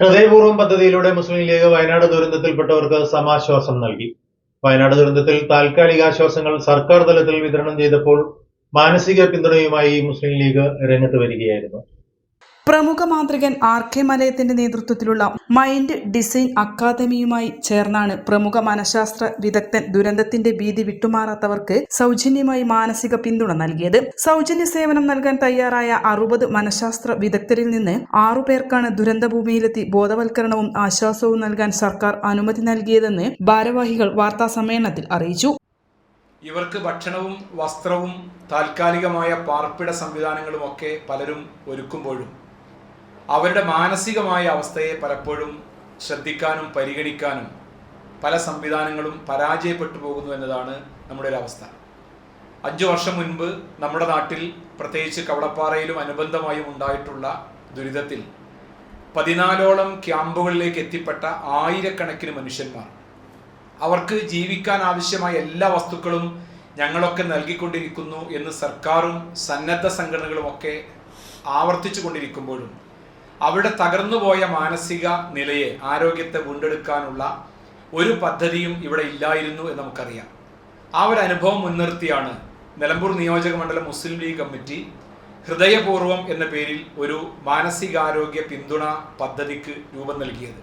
ഹൃദയപൂർവം പദ്ധതിയിലൂടെ മുസ്ലിം ലീഗ് വയനാട് ദുരന്തത്തിൽപ്പെട്ടവർക്ക് സമാശ്വാസം നൽകി. വയനാട് ദുരന്തത്തിൽ താൽക്കാലിക ആശ്വാസങ്ങൾ സർക്കാർ തലത്തിൽ വിതരണം ചെയ്തപ്പോൾ മാനസിക പിന്തുണയുമായി മുസ്ലിം ലീഗ് രംഗത്ത് വരികയായിരുന്നു. പ്രമുഖ മാന്ത്രികൻ ആർ കെ മലയത്തിന്റെ നേതൃത്വത്തിലുള്ള മൈൻഡ് ഡിസൈൻ അക്കാദമിയുമായി ചേർന്നാണ് പ്രമുഖ മനഃശാസ്ത്ര വിദഗ്ധൻ ദുരന്തത്തിന്റെ ഭീതി വിട്ടുമാറാത്തവർക്ക് സൗജന്യമായി മാനസിക പിന്തുണ നൽകിയത്. സൗജന്യ സേവനം നൽകാൻ തയ്യാറായ അറുപത് മനഃശാസ്ത്ര വിദഗ്ധരിൽ നിന്ന് ആറു പേർക്കാണ് ദുരന്തഭൂമിയിലെത്തി ബോധവൽക്കരണവും ആശ്വാസവും നൽകാൻ സർക്കാർ അനുമതി നൽകിയതെന്ന് ഭാരവാഹികൾ വാർത്താ സമ്മേളനത്തിൽ അറിയിച്ചു. ഇവർക്ക് ഭക്ഷണവും വസ്ത്രവും താൽക്കാലികമായ പാർപ്പിട സംവിധാനങ്ങളുമൊക്കെ പലരും ഒരുക്കുമ്പോഴും അവരുടെ മാനസികമായ അവസ്ഥയെ പലപ്പോഴും ശ്രദ്ധിക്കാനും പരിഗണിക്കാനും പല സംവിധാനങ്ങളും പരാജയപ്പെട്ടു പോകുന്നു എന്നതാണ് നമ്മുടെ ഒരു അവസ്ഥ. അഞ്ചു വർഷം മുൻപ് നമ്മുടെ നാട്ടിൽ പ്രത്യേകിച്ച് കവളപ്പാറയിലും അനുബന്ധമായും ഉണ്ടായിട്ടുള്ള ദുരിതത്തിൽ പതിനാലോളം ക്യാമ്പുകളിലേക്ക് എത്തിപ്പെട്ട ആയിരക്കണക്കിന് മനുഷ്യന്മാർ. അവർക്ക് ജീവിക്കാൻ ആവശ്യമായ എല്ലാ വസ്തുക്കളും ഞങ്ങളൊക്കെ നൽകിക്കൊണ്ടിരിക്കുന്നു എന്ന് സർക്കാരും സന്നദ്ധ സംഘടനകളും ഒക്കെ ആവർത്തിച്ചു കൊണ്ടിരിക്കുമ്പോഴും അവരുടെ തകർന്നുപോയ മാനസിക നിലയെ ആരോഗ്യത്തെ വീണ്ടെടുക്കാനുള്ള ഒരു പദ്ധതിയും ഇവിടെ ഇല്ലായിരുന്നു എന്ന് നമുക്കറിയാം. ആ ഒരു അനുഭവം മുൻനിർത്തിയാണ് നിലമ്പൂർ നിയോജക മണ്ഡലം മുസ്ലിം ലീഗ് കമ്മിറ്റി ഹൃദയപൂർവം എന്ന പേരിൽ ഒരു മാനസികാരോഗ്യ പിന്തുണ പദ്ധതിക്ക് രൂപം നൽകിയത്.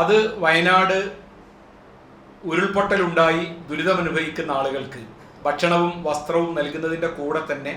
അത് വയനാട് ഉരുൾപൊട്ടലുണ്ടായി ദുരിതമനുഭവിക്കുന്ന ആളുകൾക്ക് ഭക്ഷണവും വസ്ത്രവും നൽകുന്നതിന്റെ കൂടെ തന്നെ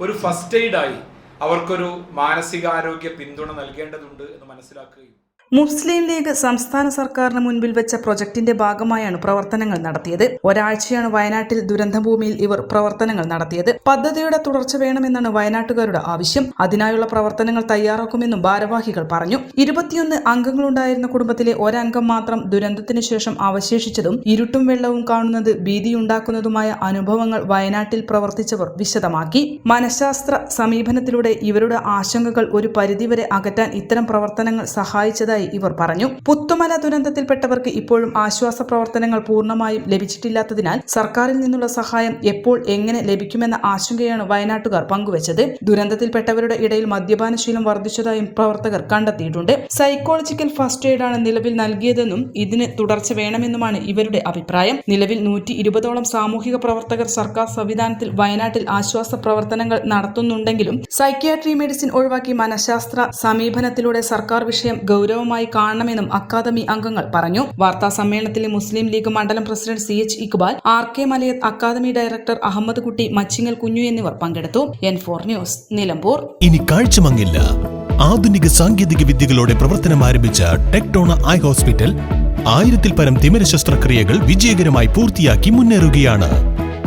ഒരു ഫസ്റ്റ് എയ്ഡായി അവർക്കൊരു മാനസികാരോഗ്യ പിന്തുണ നൽകേണ്ടതുണ്ട് എന്ന് മനസ്സിലാക്കുകയും മുസ്ലിം ലീഗ് സംസ്ഥാന സർക്കാരിന് മുൻപിൽ വെച്ച പ്രൊജക്ടിന്റെ ഭാഗമായാണ് പ്രവർത്തനങ്ങൾ നടത്തിയത്. ഒരാഴ്ചയാണ് വയനാട്ടിൽ ദുരന്തഭൂമിയിൽ ഇവർ പ്രവർത്തനങ്ങൾ നടത്തിയത്. പദ്ധതിയുടെ തുടർച്ച വേണമെന്നാണ് വയനാട്ടുകാരുടെ ആവശ്യം. അതിനായുള്ള പ്രവർത്തനങ്ങൾ തയ്യാറാക്കുമെന്നും ഭാരവാഹികൾ പറഞ്ഞു. ഇരുപത്തിയൊന്ന് അംഗങ്ങളുണ്ടായിരുന്ന കുടുംബത്തിലെ ഒരംഗം മാത്രം ദുരന്തത്തിന് ശേഷം അവശേഷിച്ചതും ഇരുട്ടും വെള്ളവും കാണുന്നത് ഭീതിയുണ്ടാക്കുന്നതുമായ അനുഭവങ്ങൾ വയനാട്ടിൽ പ്രവർത്തിച്ചവർ വിശദമാക്കി. മനഃശാസ്ത്ര സമീപനത്തിലൂടെ ഇവരുടെ ആശങ്കകൾ ഒരു പരിധിവരെ അകറ്റാൻ ഇത്തരം പ്രവർത്തനങ്ങൾ സഹായിച്ചതായി ഇവർ പറഞ്ഞു. പുത്തുമല ദുരന്തത്തിൽപ്പെട്ടവർക്ക് ഇപ്പോഴും ആശ്വാസ പ്രവർത്തനങ്ങൾ പൂർണമായും ലഭിച്ചിട്ടില്ലാത്തതിനാൽ സർക്കാരിൽ നിന്നുള്ള സഹായം എപ്പോൾ എങ്ങനെ ലഭിക്കുമെന്ന ആശങ്കയാണ് വയനാട്ടുകാർ പങ്കുവച്ചത്. ദുരന്തത്തിൽപ്പെട്ടവരുടെ ഇടയിൽ മദ്യപാനശീലം വർദ്ധിച്ചതായും പ്രവർത്തകർ കണ്ടെത്തിയിട്ടുണ്ട്. സൈക്കോളജിക്കൽ ഫസ്റ്റ് എയ്ഡാണ് നിലവിൽ നൽകിയതെന്നും ഇതിന് തുടർച്ച വേണമെന്നുമാണ് ഇവരുടെ അഭിപ്രായം. നിലവിൽ നൂറ്റി ഇരുപതോളം സാമൂഹിക പ്രവർത്തകർ സർക്കാർ സംവിധാനത്തിൽ വയനാട്ടിൽ ആശ്വാസ പ്രവർത്തനങ്ങൾ നടത്തുന്നുണ്ടെങ്കിലും സൈക്യാട്രി മെഡിസിൻ ഒഴിവാക്കി മനഃശാസ്ത്ര സമീപനത്തിലൂടെ സർക്കാർ വിഷയം ഗൗരവമായി കാണണമെന്നും അക്കാദമി അംഗങ്ങൾ പറഞ്ഞു. വാർത്താ സമ്മേളനത്തിൽ മുസ്ലിം ലീഗ് മണ്ഡലം president C H Iqbal R K Malayath academy director Ahammed Kutty Machingal Kunju എന്നിവർ പങ്കെടുത്തു. N four news Nilambur. ഇനി കാഴ്ചമങ്ങില്ല ആധുനിക സാങ്കേതിക വിദ്യകളോടെ പ്രവർത്തനം ആരംഭിച്ച ടെക്ടോണ ഐ ഹോസ്പിറ്റൽ ആയിരത്തിൽ പരം തിമിര ശസ്ത്രക്രിയകൾ വിജയകരമായി പൂർത്തിയാക്കി മുന്നേറുകയാണ്.